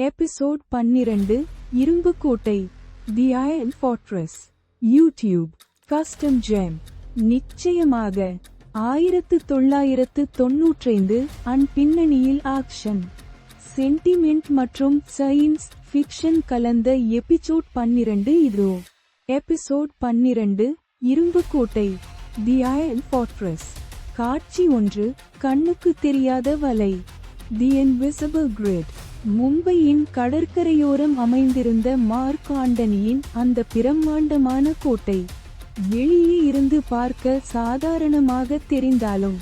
Episode பன்னிரண்டு இரும்பு கோட்டை the iron fortress YouTube custom gem நிச்சயமாக ஆயிரத்து தொள்ளாயிரத்து தொன்னூற்றைந்து அன் பின்னணியில் ஆக்ஷன். சென்டிமெண்ட் மற்றும் சயின்ஸ் ஃபிக்ஷன் கலந்த எபிசோட் பன்னிரண்டு இதோ. எபிசோட் பன்னிரண்டு இரும்பு கோட்டை தி அயன் ஃபார்ட்ரஸ் காட்சி ஒன்று கண்ணுக்கு தெரியாத வலை. தி இன்விசிபிள் கிரிட் மும்பையின் கடற்கரையோரம் அமைந்திருந்த மார்க்காண்டனியின் அந்த பிரம்மாண்டமான கோட்டை வெளியே இருந்து பார்க்க சாதாரணமாக தெரிந்தாலும்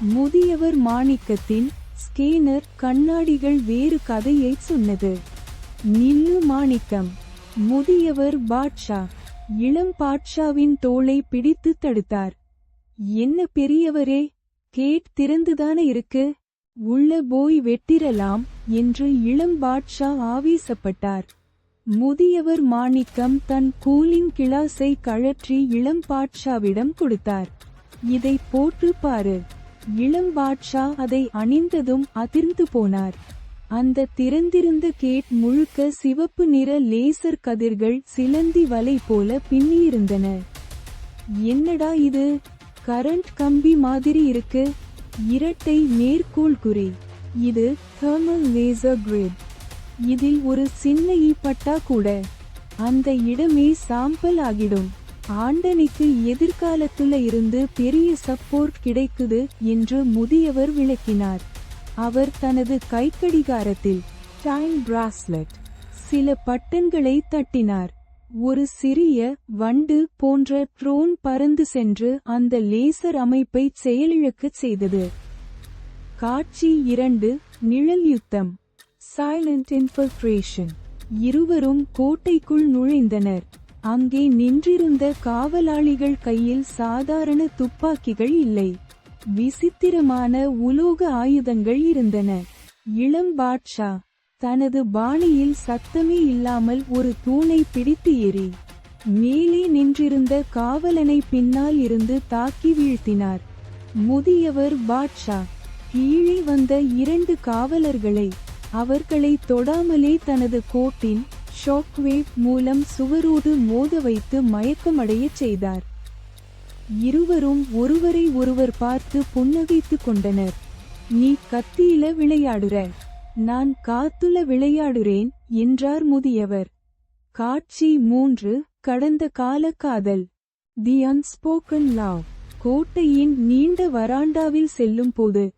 முதியவர் மாணிக்கத்தின் ஸ்கேனர் கண்ணாடிகள் வேறு கதையை சொன்னது. நில்லு மாணிக்கம் முதியவர் பாட்ஷா இளம் பாட்ஷாவின் தோளை பிடித்து தடுத்தார். என்ன பெரியவரே கேட் திறந்துதானே இருக்கு? உள்ள போய் வெட்டிரலாம் என்று இளம் பாட்ஷா ஆவேசப்பட்டார். முதியவர் மாணிக்கம் தன் கூலிங் கிளாஸை கழற்றி இளம் பாட்ஷாவிடம் கொடுத்தார். இதை போட்டு பாரு. இளம் பாட்ஷா அதை அணிந்ததும் அதிர்ந்து போனார். அந்த திறந்திருந்த கேட் முழுக்க சிவப்பு நிற லேசர் கதிர்கள் சிலந்தி வலை போல பின்னியிருந்தன. என்னடா இது? கரண்ட் கம்பி மாதிரி இருக்கு. இரட்டை மேற்கோள் குறி. இது தெர்மல் லேசர் கிரிட் இதில் ஒரு சின்ன ஈப்பட்டா கூட. அந்த இடமே சாம்பல் ஆகிடும். ஆண்டனிக்கு எதிர்காலத்துல இருந்து பெரிய சப்போர்ட் கிடைக்குது என்று முதியவர் விளக்கினார். அவர் தனது கைக்கடிகாரத்தில் டைம் பிராஸ்லெட் சில பட்டன்களை தட்டினார். ஒரு சிறிய வண்டு போன்ற ட்ரோன் பறந்து சென்று அந்த லேசர் அமைப்பை செயலிழக்கச் செய்தது. காட்சி இரண்டு நிழல் யுத்தம். சைலண்ட் இன்ஃபில்ட்ரேஷன் இருவரும் கோட்டைக்குள் நுழைந்தனர். அங்கே நின்றிருந்த காவலாளிகள் கையில் சாதாரண துப்பாக்கிகள் இல்லை. விசித்திரமான உலோக ஆயுதங்கள் இருந்தன. இளம் பாட்ஷா தனது பாணியில் சத்தமே இல்லாமல் ஒரு தூணை பிடித்து எறி மேலே நின்றிருந்த காவலனை பின்னால் இருந்து தாக்கி வீழ்த்தினார். முதியவர் பாட்ஷா கீழே வந்த இரண்டு காவலர்களை அவர்களை தொடாமலே தனது கோட்டின் ஷாக்வேவ் மூலம் சுவரோடு மோத வைத்து மயக்கமடையச் செய்தார். இருவரும் ஒருவரை ஒருவர் பார்த்து புன்னகைத்துக் கொண்டனர். நீ கத்தியில விளையாடுற. நான் காத்துல விளையாடுறேன் என்றார் முதியவர். காட்சி மூன்று கடந்த கால காதல் தி அன்ஸ்போக்கன் லாவ் கோட்டையின் நீண்ட வராண்டாவில் செல்லும் போது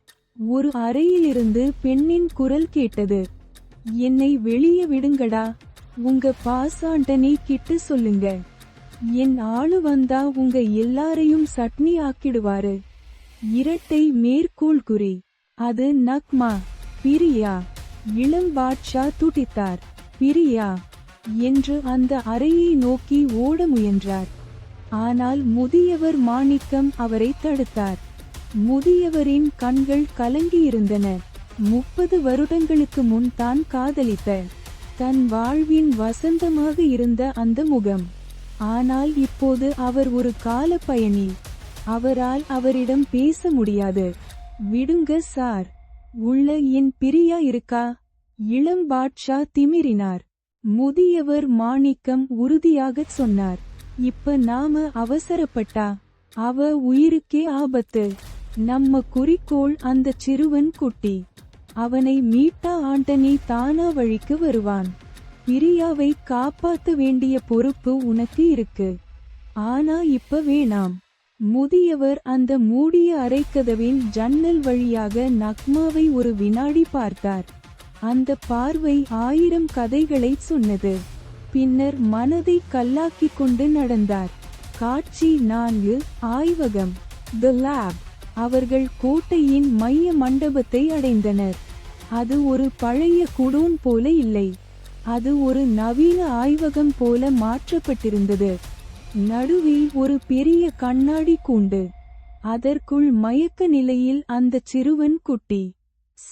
ஒரு அறையிலிருந்து பெண்ணின் குரல் கேட்டது. என்னை வெளியே விடுங்கடா உங்க பாசாண்டனை கிட்ட சொல்லுங்க. என் ஆளு வந்தா உங்க எல்லாரையும் சட்னி ஆக்கிடுவாரு. இரட்டை மேற்கோள் குறி அது நக்மா. பிரியா இளம் பாட்ஷா துடித்தார் பிரியா என்று அந்த அறையை நோக்கி ஓட முயன்றார். ஆனால் முதியவர் மாணிக்கம் அவரை தடுத்தார். முதியவரின் கண்கள் கலங்கியிருந்தன. முப்பது வருடங்களுக்கு முன் தான் காதலித்த தன் வாழ்வின் வசந்தமாக இருந்த அந்த முகம். ஆனால் இப்போது அவர் ஒரு கால பயணி அவரால் அவரிடம் பேச முடியாது. விடுங்க சார். உள்ள என் பிரியா இருக்கா? இளம் பாட்ஷா திமிரினார். முதியவர் மாணிக்கம் உறுதியாகச் சொன்னார். இப்ப நாம அவசரப்பட்டா? அவ உயிருக்கே ஆபத்து. நம்ம குறிக்கோள் அந்த சிறுவன் குட்டி. அவனை மீட்டா ஆண்டனி தானா வழிக்கு வருவான். பிரியாவை காப்பாத்த வேண்டிய பொறுப்பு உனக்கு இருக்கு. ஆனா இப்ப வேணாம். முதியவர் அந்த மூடிய அறைக்கதவின் ஜன்னல் வழியாக நக்மாவை ஒரு வினாடி பார்த்தார். அந்த பார்வை ஆயிரம் கதைகளை சொன்னது. பின்னர் மனதை கல்லாக்கிக் கொண்டு நடந்தார். காட்சி நான்கு ஆய்வகம். த லேப் அவர்கள் கோட்டையின் மைய மண்டபத்தை அடைந்தனர். அது ஒரு பழைய குடோன் போல இல்லை. அது ஒரு நவீன ஆய்வகம் போல மாற்றப்பட்டிருந்தது. நடுவில் ஒரு பெரிய கண்ணாடி கூண்டு. அதற்குள் மயக்க நிலையில் அந்த சிறுவன் குட்டி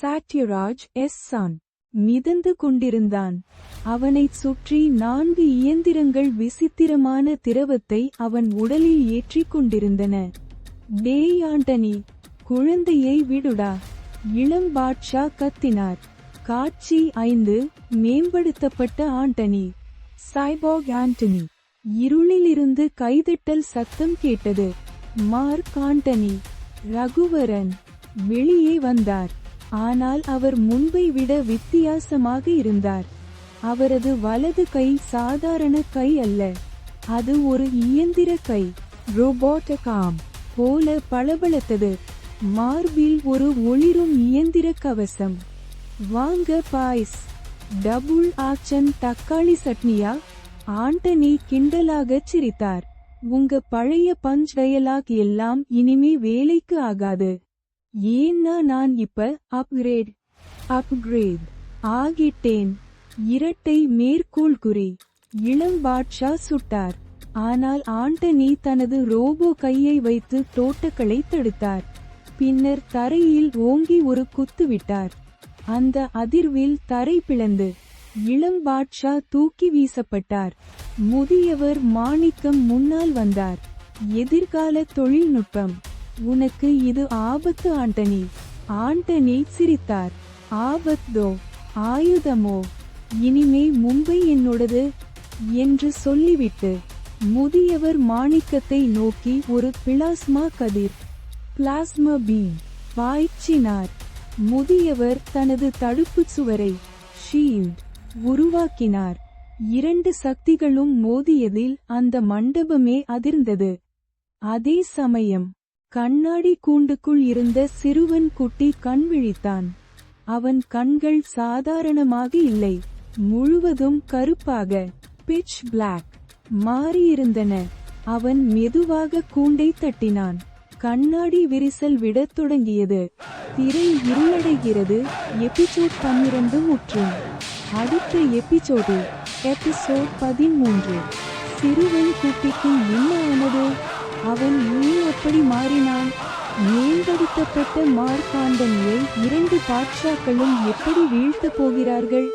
சாட்யராஜ் எஸ் சான் மிதந்து கொண்டிருந்தான். அவனைச் சுற்றி நான்கு இயந்திரங்கள் விசித்திரமான திரவத்தை அவன் உடலில் ஏற்றிக் கொண்டிருந்தன. டேய் ஆண்டனி குழந்தையை விடுடா இளம் பாட்ஷா கத்தினார். காட்சி ஐந்து மேம்படுத்தப்பட்ட ஆண்டனி சைபாக் ஆண்டனி. இருளிலிருந்து கைதட்டல் சத்தம் கேட்டது. மார்க் ஆண்டனி ரகுவரன் வெளியே வந்தார். ஆனால் அவர் முன்பை விட வித்தியாசமாக இருந்தார். அவரது வலது கை சாதாரண கை அல்ல. அது ஒரு இயந்திர கை ரோபோட்டகாம் போல பளபளத்தது. மார்பில் ஒரு ஒளிரும் இயந்திர கவசம். வாங்க பாய்ஸ். டபுள் ஆக்ஷன் தக்காளி சட்னியா? ஆண்டனி கிண்டலாகச் சிரித்தார். உங்க பழைய பஞ்ச் டயலாக் எல்லாம் இனிமே வேலைக்கு ஆகாது. ஏன்னா நான் இப்ப அப்கிரேட் அப்கிரேட் ஆகிட்டேன். இரட்டை மேற்கோள் குறி இளம் பாட்ஷா சுட்டார். ஆனால் ஆண்டனி தனது ரோபோ கையை வைத்து தோட்டக்களை தடுத்தார். பின்னர் தரையில் ஓங்கி ஒரு குத்து விட்டார். அந்த அதிர்வில் தரை பிளந்து இளம் பாட்ஷா தூக்கி வீசப்பட்டார். முதியவர் மாணிக்கம் முன்னால் வந்தார். எதிர்கால தொழில்நுட்பம். உனக்கு இது ஆபத்து ஆண்டனி. ஆண்டனி சிரித்தார். ஆபத்தோ? ஆயுதமோ? இனிமே மும்பை என்னோடது? என்று சொல்லிவிட்டு முதியவர் மாணிக்கத்தை நோக்கி ஒரு பிளாஸ்மா கதிர் பிளாஸ்மா பீம் பாய்ச்சினார். முதியவர் தனது தடுப்புச் சுவரை ஷீல்ட் உருவாக்கினார். இரண்டு சக்திகளும் மோதியதில் அந்த மண்டபமே அதிர்ந்தது. அதே சமயம் கண்ணாடி கூண்டுக்குள் இருந்த சிறுவன் குட்டி கண் விழித்தான். அவன் கண்கள் சாதாரணமாக இல்லை முழுவதும் கருப்பாக பிட்ச் பிளாக் மாறியிருந்தன. அவன் மெதுவாக கூண்டை தட்டினான். கண்ணாடி விரிசல் விடத் தொடங்கியது. திரை இருளடைகிறது எபிசோட் பன்னிரண்டு முற்றும் அடுத்த எபிசோடு எபிசோட் பதிமூன்று. சிறுவன் குட்டிக்கு என்ன ஆனது? அவன் ஏன் அப்படி மாறினான்? மேம்படுத்தப்பட்ட மார்க்காண்டனியை இரண்டு பாட்ஷாக்களும் எப்படி வீழ்த்தப் போகிறார்கள்?